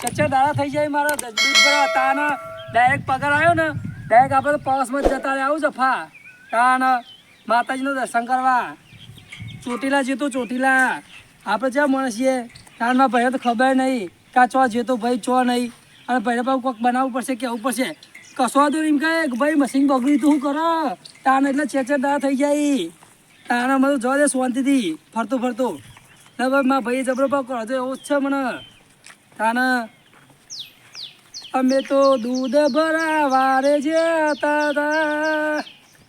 ચચ્ચર દાડા થઈ જાય મારા. દૂધ ભરવા તાન ડાયરેક્ટ પગાર આવ્યો ને ડાયરેક્ટ આપણે તો પાસમાં જ જતા આવું ફા. તાન, માતાજીનું દર્શન કરવા. ચોટીલા જીતું, ચોટીલા. આપણે જ્યાં મળીએ તાનમાં ભાઈ તો ખબર નહીં કાં ચો જતો, ભાઈ ચો નહીં. અને ભાઈને ભાઈ કોઈક બનાવવું પડશે, કેવું પડશે. કશો તો એમ કહે કે ભાઈ મશીન બગડ્યું તું શું કરો? તાન એટલે ચેચર દાડા થઈ જાય. તાના મને જોવા દે શાંતિથી. ફરતો ફરતો. ના ભાઈ, મારા ભાઈ જબરો પાક કરો તો એવું જ છે મને. તાના. અમે તો દૂધ ભરાવા રે જતા હતા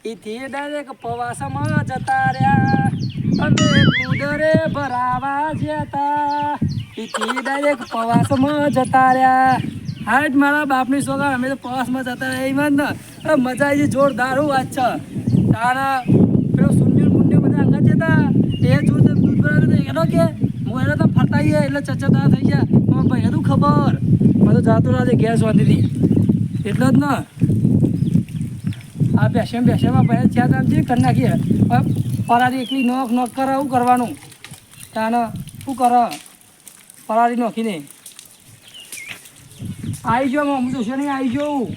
એથી ડાયરેક્ટ પવાસમાં જતા રહ્યા. અમે દૂધ રે ભરાવા જતા એથી ડાયરેક્ટ પવાસમાં જતા રહ્યા. હાટ, મારા બાપની સોગા અમે તો પવાસમાં જતા રહ્યા. એમાં ને મજા આવી જોરદાર વાત છે. તારા પેલો સુન્યુ મુન્યુ બધા અંગત જતા. એ જો દૂધ ભરાતું એનો કે હું એને તો ફરતા ગયા એટલે ચચા થઈ ગયા પણ ભાઈ હતું ખબર. મેં તો જાતો ના ગેસ વાંધી હતી એટલે જ ને. આ બેસે બેસેમાં ભાઈ ચાર દામ છે કરી નાખીએ. પરારી એકલી નોખ નોખ કરે શું કરવાનું? તાને શું કરે? પરારી નોખીને. આવી જાઉં હું તો નહીં આવી જાઉં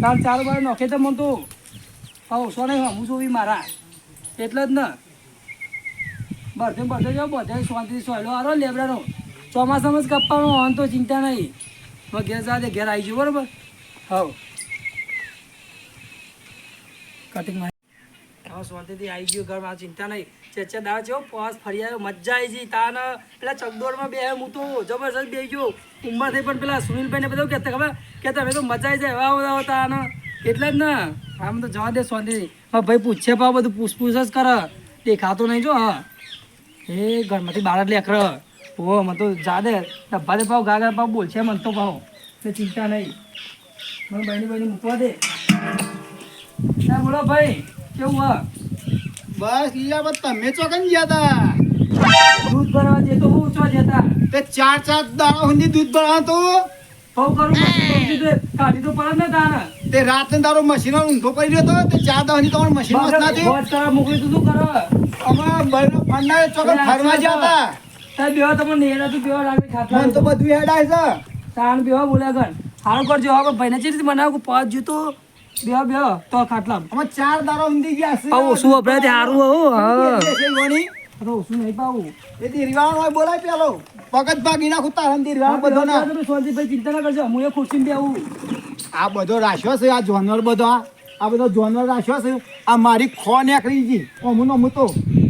તાર ચાર બાર નોખે તો મને તો. હા ઓછો નહીં હું છું મારા. એટલે જ ને. બધે બધે જો બધે શાંતિથી સોયલો આરો લેબડાનો. ચોમાસામાં જ કપ્પાનો હોન તો ચિંતા નહીં. હવે ઘેર સાથે ઘેર આવી ગયું બરોબર? હવ. કટિંગમાં હા, શાંતિથી આવી ગયું ઘરમાં ચિંતા નહીં. ચેચે દાળ જેવો પાસ ફરી આવ્યો, મજા આવી ગઈ. તાન, પેલા ચકડોળમાં બે હું તો જબરજસ્ત બે ગયો. ઉંમરથી પણ પેલા સુનિલભાઈને બધું કહેતા ખબર? કે તમે તો મજા આવી જાય એવા બધા તાન. એટલે જ ને. આમ તો જવા દે શાંતિથી. હા ભાઈ પૂછે પા બધું પૂછપૂછ જ કરે. દેખાતો નહીં જો, હા. એ ઘરમાંથી બહાર જ લેખર ઓ મને તો જાદે ડબ્બા દે પાવ ગાગા પાવ બોલશે મને તો પાવ. એટલે ચિંતા નહીં. મને બહેની બહેની મૂકવા દે. ના બોલો ભાઈ કેવું હા? બસ લીલા તમે ચોકન ગયા તા? દૂધ ભરવા તો હું ચો જતા તે. ચાર ચાર દાણા સુધી દૂધ ભરવા તો બહુ કરું કાઢી તો પડે ને તાને તે રાત ને તારો મશીનો ઊંધો પડી રહ્યો હતો તે ચાર દાડા સુધી તમારું મશીન ના વોચ મોકલી તું શું કરો? અમારા ફંડા ચોકન ફરવા ગયા તા તાર બેવા તમને નેરા તું બેવા લાગે ખાતા તો બધું હેડાય છે. તાણ બેવા બોલ્યા ગણ હારું કરજો હવે ભાઈને ચી રીતે બનાવ પાંચ જૂતો? બેવા બેવા તો ખાટલા અમે ચાર દારો ઊંધી ગયા છે. ઓ શું તે હારું હો. હા ઓછું નહીં પાવું એ દીરવાળો હોય બોલાય પેલો. પગત ભાગી નાખું તારા દીરવાળો બધો ના શાંતિભાઈ ચિંતા ના કરજો હું એ ખુરશી બેવું આ બધો રાખ્યો છે આ જોનર બધો આ. આ બધો જોનર રાખ્યો છે. આ મારી ખો નીકળી ગઈ અમું નો તો.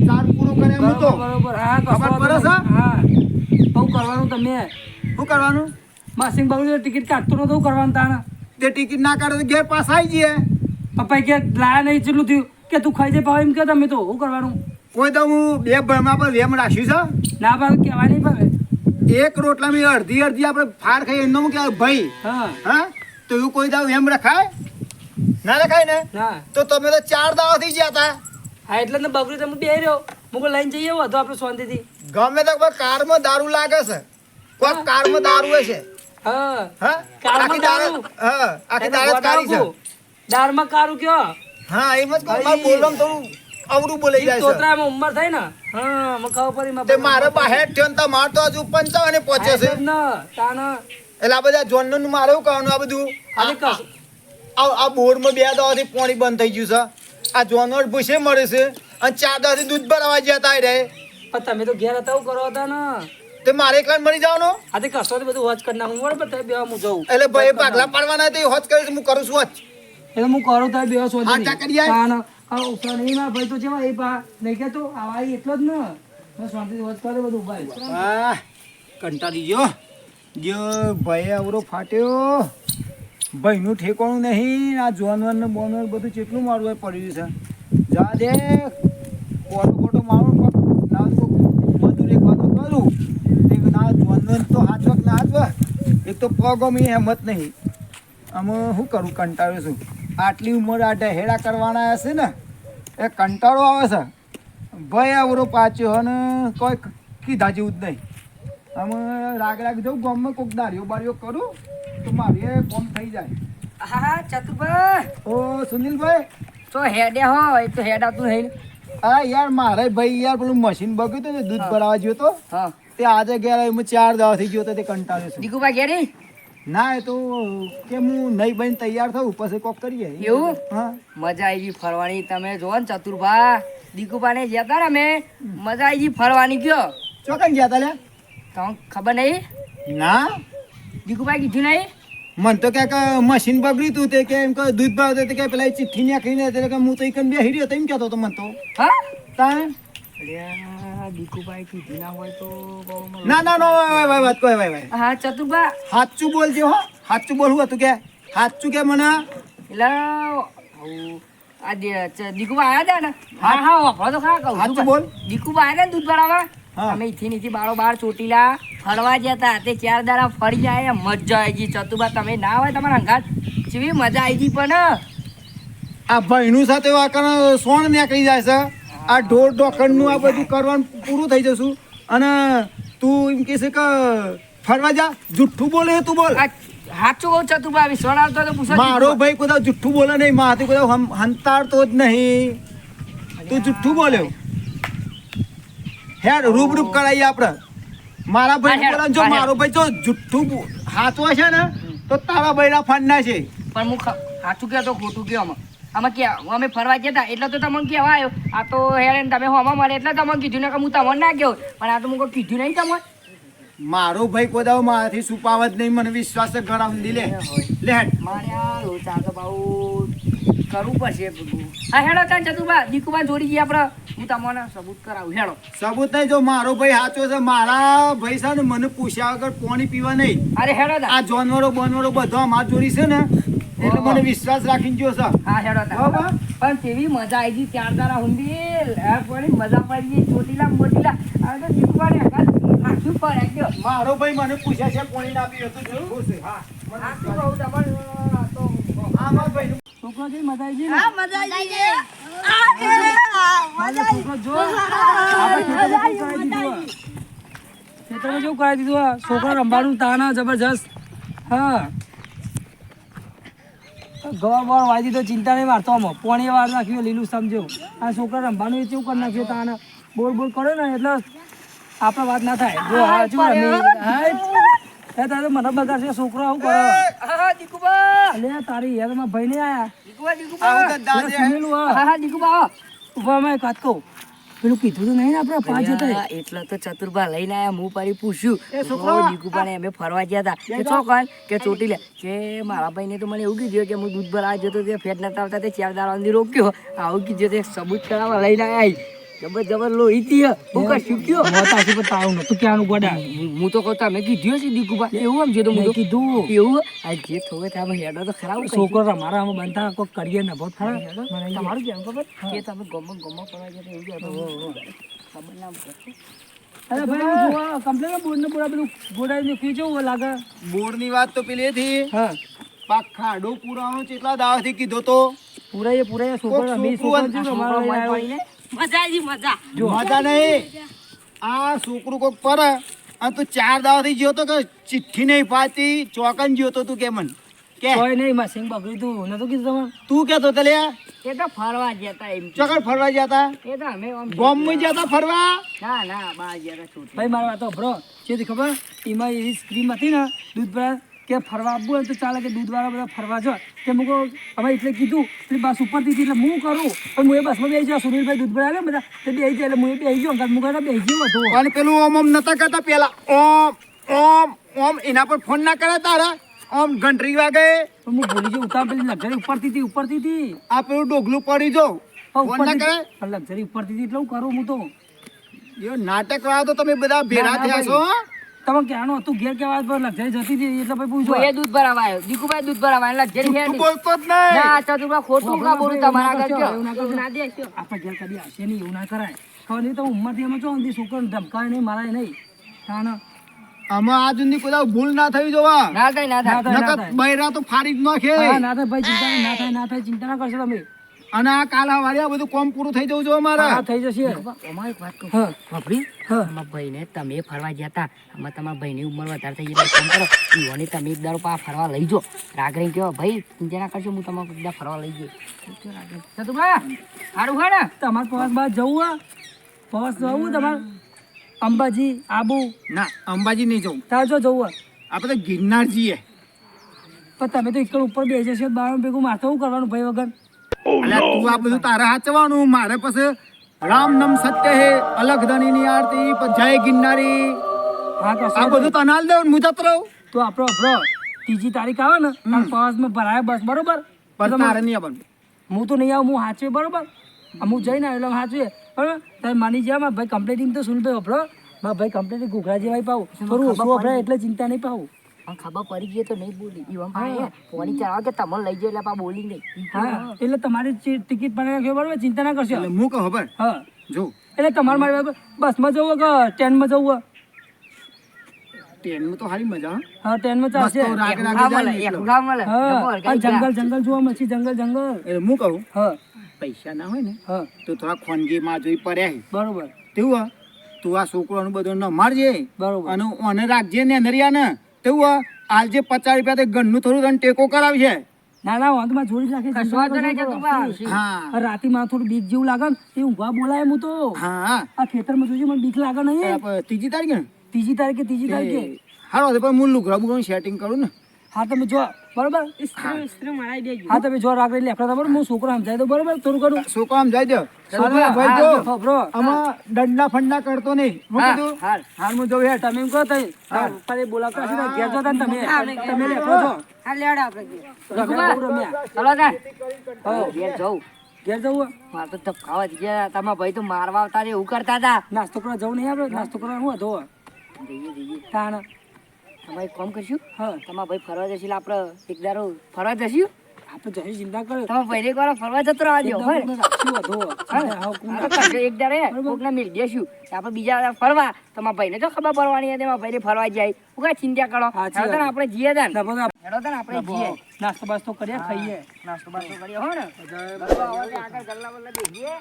ચાર પૂરું કરે હું તો. બરોબર હા ખબર પડે છે? હા. હું કરવાનું તમે. શું કરવાનું? માસિંગ બાબુ ટિકિટ કાઢતો નતો કરવાનું તાણ? તે ટિકિટ ના કાઢે તો ઘેર પાસ આવી જઈએ. પપ્પા કે લાયા નહીં ચેટલું થયું. કે તું ખાઈ જાય પાવ એમ કે તમે તો. શું કરવાનું? કોઈ તો હું બે ભણમાં પર વેમ રાખ્યું ના ભાઈ કહેવા નહીં ભાઈ એક રોટલા મેં અડધી અડધી આપણે ફાડ ખાઈએ એમનો હું કહેવાય ભાઈ હા. હા? તો એવું કોઈ દાવ એમ રખાય? ના રખાય ને? તો તમે તો ચાર દાવા થઈ ગયા હતા. હા એટલે ને બગડ્યું તમે બે રહ્યો. મુકો લઈને જઈએ વધુ આપણે શાંતિથી. ગમે તો કારમાં દારૂ લાગે છે. કોઈ કારમાં દારૂ છે. હા. હા? કારમાં દારૂ? હા આખી દારૂ કારી છે. દારમાં કારું કયો? હા એમ જ ભાઈ. થોડું અવરું બોલાઈ જાય છે. તોતરામાં ઉંમર થઈ ને? હા મને ખબર પડી મારા તે મારે બાહેર થયો ને તમારે તો હજુ પંચાવને પહોંચે છે. હા, એટલે ને, આ બધા જોનનું મારે એવું આ બધું? આ આ બોરમાં બે દાવાથી પાણી બંધ થઈ ગયું છે. આ જોનવર ભૂસે મળે છે અને ચાર દાવાથી દૂધ ભરાવા ગયા હતા રે. પણ તમે તો ઘેર હતા એવું કરો હતા ને? તે મારે એકલા મરી જવાનું? આજે કશો તો બધું હોજ કરી નાખું. બરાબર તમે બે હું જઉં. એટલે ભાઈ પાગલા પાડવાના તે હોત કરીશ હું કરું છું હોત એટલે હું કરું તારે બે તા કરી ઉપરા નહીં મારા ભાઈ તો જેવા એ પા નહીં કે તો આવા એટલો જ ન. બસ શાંતિથી હોજ કરે બધું ભાઈ આ કંટાળી ગયો. જો ભાઈ આવરો ફાટ્યો. ભાઈનું ઠેકાણું નહીં, આ જોનવર ને બોનવર બધું કેટલું મારું પડ્યું છે? જા દે. કોટો કોટો મારું ના તો બધું એક વાતો કરું. ના જોનવર તો હાચવક ના હાચવ એક તો પગ અમે હેમત નહીં. આમાં શું કરું, કંટાળ્યો છું. આટલી ઉંમર આ ઢહેડા કરવાના હશે ને? એ કંટાળો આવે છે. ભાઈ આવરો પાછો અને કોઈ કીધા જેવું જ નહીં. આમ રાગ રાગ જવું ગામમાં કોઈક દારીઓ બારીઓ કરું તો મારે કોમ થઈ જાય. હા ચતુભાઈ. ઓ સુનિલભાઈ. તો હેડે હો એ તો હેડ આવતું નહીં. હા યાર મારે ભાઈ યાર પેલું મશીન બગ્યું હતું ને દૂધ ભરાવા ગયો તો હા. તે તે આજે ગયા એમાં ચાર દાવા થઈ ગયો તો તે કંટાળ્યો દીકુભાઈ ઘેરી ના એ તો કે હું નહીં બની તૈયાર થયું પછી કોક કરીએ. એવું? હા. મજા આવી ગઈ ફરવાની. તમે જો ને ચતુરભા. દીકુભાને જતા ને અમે. મજા આવી ગઈ ફરવાની કયો? ચોકન ગયા તા લ્યા? તમને ખબર નહીં? ના. દીકુભાઈ કીધું નહીં? મન તો ક્યાંક મશીન બગડ્યું તું તે કે એમ કે દૂધ ભાવ તે કે પેલા ચિઠ્ઠી નાખીને એટલે કે હું તો એક બે રહ્યો તો એમ કહેતો તો મન તો. હા? તાણ દીકુભાઈ કીધું ના હોય તો ના ના ના વાય વાય વાત કોઈ વાય વાય. હા ચતુરભા સાચું બોલજો હો. સાચું બોલવું હતું કે? સાચું કે મને? એટલે આ દે- ચ- આવ્યા હતા ને? હા હા વાપરો તો ખરા કહું બોલ. દીકુભાઈ આવ્યા ને દૂધ ભરાવા અમે નીથી બારો બાર ચોટીલા ફરવા જતા તે. ચાર દાડા ફરી જાય મજા આવી ગઈ. ચતુબા તમે ના હોય તમારા અંગાત જેવી મજા આવી ગઈ પણ. આ ભાઈનું સાથે વાકણ સોણ નીકળી જાય છે. આ ઢોર ઢોકણનું આ બધું કરવાનું પૂરું થઈ જશું. અને તું એમ કહેશે કે ફરવા જા. જુઠ્ઠું બોલે તું બોલ. સાચું કહું તું ભાઈ આવતો તો પૂછો મારો ભાઈ કોઈ જુઠ્ઠું બોલે નહીં માથી કોઈ હંતાડતો જ નહીં. તું જુઠ્ઠું બોલ્યો હેડ રૂબરૂપ રૂબ કરાઈએ આપણે. મારા ભાઈ બોલે જો મારો ભાઈ જો જુઠ્ઠું હાચવા છે ને તો તારા બૈરા ફાડના છે. પણ હું સાચું કહો તો ખોટું કે આમાં આમાં કે અમે ફરવા જતા એટલે તો તમને કહેવા આવ્યો. આ તો હેડે ને તમે હોમાં મળે એટલે તમને કીધું ને કે હું તમને ના કહું પણ આ તો હું કોઈ કીધું નહીં તમને. મારો ભાઈ કોદાવ મારાથી છુપાવ જ નહીં મને વિશ્વાસ ઘણા સુધી લે. લે મારે આ લોચા તો બહુ કરવું પડશે. હા હેડો ત્યાં ચતુબા દીકુબા જોડી ગયા આપણે. હું તમને સબૂત કરાવું હેડો. સબૂત નહીં જો મારો ભાઈ સાચો છે મારા ભાઈ છે ને મને પૂછ્યા વગર પાણી પીવા નહીં. અરે હેડો આ જાનવરો બોનવરો બધો અમાર જોડી છે ને એટલે મને વિશ્વાસ રાખીને જો સર હા હેડો બરાબર. પણ કેવી મજા આવી ગઈ ત્યાર તારા હુંડી પડી મજા પડી ગઈ ચોટીલા મોટીલા. હવે તો હંગાત નાખ્યું પડે ગયો. મારો ભાઈ મને પૂછે છે કોણી ના પીયો તો જોયું છે. હા. આ શું કહું તમારે તો હા મારો ભાઈ છોકરો છે મજા આવી ગઈ ને? મજા આવી ગઈ છોકરો જો. આપણે ખેતરમાં કરાવી દીધું છોકરા ખેતરમાં કરાવી દીધું? આ? છોકરો રમવાનું તાના જબરજસ્ત. હા. ગવા વાઈ દીધો ચિંતા નહીં વારતો આમાં. પોણી વાર નાખ્યું લીલું સમજો આ છોકરા રમવાનું એ કેવું કરી નાખ્યું તાને બોલ બોલ કરે ને એટલે આપણે વાત ના થાય. જો હા જો એ તારે મને બગાડશે છોકરો આવું કરે. અલે તારી ભાઈ ને આયા. દીકુબા દીકુબા. તો હા. ઊભા માં એક કહું. પેલું કીધું તો નહીં ને આપણે પાંચ હતા એટલે તો ચતુર્ભા લઈને આયા હું પાડી પૂછ્યું. દીકુબાને અમે ફરવા ગયા હતા કે છો કોણ? કે ચોટી લે. કે મારા ભાઈને તો મને એવું કીધું કે હું દૂધ ભરાવા જતો તે ફેટ નતા આવતા તે ચાર દાડા રોક્યો. આવું કીધું તે સબૂત કરાવવા લઈને આયા જબર જબર લોહી તી હું કશું મોટા છે પણ તારું નતું ક્યાંનું ગોડા? હું હું તો કહું તમે કીધું છે દીકુબા એવું સમજ્યો તો હું કીધું. એવું? આ જે થોડે થાય હેડો તો ખરાબ છોકરો અમારા આમાં બનતા કોઈ કરીએ ને બહુ ખરા તમારું કેમ ખબર? કે તમે ગમો ગમો કરવા જતા એવું કહેતો ખબર ના અરે ભાઈ હું કમ્પ્લેન બોર્ડ ને પૂરા બધું ગોડાઈ નીકળી કેવું લાગે? બોર્ડની વાત તો પેલી હતી. હા. પાક ખાડો પુરાણો કેટલા દાવાથી કીધો તો. પૂરા પુરાય છોકરા છોકરો અમારો છોકરો મજા. આવી મજા મજા નહીં. આ છોકરું કોક પર અને તું ચાર દાવાથી ગયો તો કે ચિઠ્ઠી નહીં પાતી ચોકન ગયો તો તું કે મન. કે? કોઈ નહીં માં સિંગ બગડ્યું તું. નતું કીધું તમે તું કેતો તલે એ તો ફરવા જતા એમ. ચોકન ફરવા જતા એ તો અમે આમ ગોમમાં જતા ફરવા? ના ના બા જરા છૂટી ભાઈ મારી તો બ્રો છે ખબર? એમાં એવી સ્ક્રીમ હતી ને દૂધ ભરા કે ફરવા આપવું હોય તો ચાલે કે દૂધવાળા બધા ફરવા જો કે મૂકો અમે એટલે કીધું એટલે બસ ઉપરથી એટલે હું કરું. પણ હું એ બસમાં બેસી જાઉં. સુનિલભાઈ દૂધ ભરાવે બધા તે બેસી જાય એટલે હું એ બેસી જાઉં. કારણ કે બેસી ગયો હતો અને પેલું ઓમ ઓમ નતા કરતા પેલા? ઓમ ઓમ ઓમ એના પર ફોન ના કરે તારા? ઓમ ઘંટરી વાગે. પણ હું ભૂલી જઉં. ઉતાર પેલી લક્ઝરી ઉપરથી હતી ઉપરથી હતી. આ પેલું ડોગલું પડી જો હા, ફોન ના કરે? ઉપરથી એટલે હું કરું હું તો. નાટક વાળા તો તમે બધા ભેરા થયા છો? તમે કહેવાનું હતું? ઘેર કેવા પર લક્ઝરી જતી હતી? એટલે ભાઈ પૂછો. એ દૂધ ભરાવા આવ્યો દીકુભાઈ દૂધ ભરાવા એટલે ઘેર તું બોલતો જ નહીં. ના ચતુરબા ખોટું કા બોલું તમારા ઘર કયો? એવું ના. ના દેશો. આપણે ઘેર કદી આવશે નહીં એવું ના કરાય. ખબર નહીં તો ઉંમરથી અમે જો ને છોકરો ધમકાય નહીં મારાય નહીં. તાને આમાં આ જુની કોઈ ભૂલ ના થઈ જોવા. ના થાય ના ના ના થાય. બૈરા તો ફાડી જ નાખે. ના થાય ભાઈ ચિંતા ના થાય ના થાય ચિંતા ના કરશો તમે. અને આ કાલ હવારે આ બધું કોમ પૂરું થઈ જવું જો હા અમારા થઈ જશે. અમારે એક વાત કહું. હા. હા. અમારા ભાઈને તમે ફરવા ગયા હતા અમારે તમારા ભાઈની ઉંમર વધારે થઈ ગઈ એટલે કામ કરો. ઈવોને તમે એક દાડો પા ફરવા લઈ જો. રાગરે કહો ભાઈ ચિંતા ના કરશો હું તમારે બધા ફરવા લઈ જઈ ચતુરબા સારું હા ને? તમારે પવાસ બાદ જવું હા? પવાસ જવું તમારે અંબાજી આબુ. ના અંબાજી નહીં જવું. તાર જો જવું આપણે તો ગિરનાર જઈએ પણ તમે તો એકલ ઉપર બેસે છે બાર ભેગું માથે શું કરવાનું ભાઈ વગર? અલ્યા તું આ બધું તારે હાચવાનું મારે પાસે રામ નમ સત્ય હે અલગ ધણીની આરતી પછી જય ગિરનારી. આ બધું તને હાલ દઉં હું જતો રહું. તો આપણો આપણો ત્રીજી તારીખ આવે ને તાર પ્રવાસમાં ભરાય બસ બરોબર? પણ તારે નહીં આવવાનું. હું તો નહીં આવું હું સાચવે બરોબર? હું જઈને આવેલો સાચવે બરોબર? તમે માની મારા ભાઈ કમ્પ્લેટિંગ તો સુન ભાઈ મારા ભાઈ કમ્પ્લેટિંગ ઘૂઘરા જેવાય પાવું. થોડું ઓછું એટલે ચિંતા નહીં પાવું. પણ ખબર પડી ગઈ તો નહીં બોલી. ઈવન ભાઈ ફોની ચલાવો કે તમને લઈ જાય એટલે પા બોલી નહીં. હા એટલે તમારી ટિકિટ બનાવી રાખ્યો બરોબર ચિંતા ના કરશો. એટલે હું કહું ખબર હા. જો. એટલે તમારે મારે બસમાં જવું કે ટ્રેનમાં જવું ટ્રેનમાં તો મજા હા. ટ્રેનમાં ચાલશે. જંગલ જંગલ જોવા મળશે જંગલ જંગલ. એટલે હું કહું હા. પૈસા ના હોય ને હા. તો થોડા ખોનગીમાં જોઈ પડ્યા બરોબર. તેવું હા તું આ છોકરાનું બધું ન મારજે બરોબર. અને ઓને રાખજે ને નરિયા ને તેવું આલ જે પચાસ રૂપિયા તે ઘરનું થોડું તને ટેકો કરાવશે ના ના વાંધો જોડી. હા. રાતે માં થોડું બીક જેવું લાગે ને એ ઊંઘવા બોલાય હું તો. હા. આ ખેતરમાં જોજે મને બીક લાગે નહીં ત્રીજી તારીખે ને? ત્રીજી તારીખે ત્રીજી તારીખે. હારો પણ સેટિંગ કરું ને. હા તમે જો બરોબર? હા. તમે જો રાખ એટલે બરોબર હું છોકરો સમજાય દો. બરોબર થોડું કરું છોકરો સમજાય દો હા, ભાઈ જો બ્રો. આમાં દંડા ફંડા કરતો નહીં. હું કીધું? હાલ. હાલ હું જોઉં તમે એમ કહો તઈ પપ્પાને બોલાવતા હશે ને ઘેર જતા તમે. તમે લેફડો છો. હા, લેવડો આપણે ઘેર. રમ્યા રમ્યા ચલો તાર. હા. ઘેર જવું ઘેર જવું? મારે તો ધપકાવા જ ગયા. તમારા ભાઈ તો મારવા આવતા રે એવું કરતા હતા. નાસ્તો કરવા જવું નહીં આપણે? નાસ્તો કરવા હું હતો જઈએ જઈએ. તાણ. તમારે કોમ કરશું. હા. તમારા ભાઈ ફરવા જશે એટલે આપણે એકદારો ફરવા જશું. આપણે જઈ ચિંતા કરો. તમે ભાઈ એક વાર ફરવા જતો રહેવા દો હા, એક દારે કોકને મિલ દેશું આપણે બીજા ફરવા. તમારા ભાઈને તો ખબર પડવાની હતી મારા ભાઈને ફરવા જાય. હું કાંઈ ચિંતા કરો. આપણે જઈએ તાન. આપણે જઈએ. નાસ્તો બાસ્તો કરીએ ખાઈએ. નાસ્તો બાસ્તો કરીએ હો ને. આગળ ગલ્લા બલ્લા બેસીએ.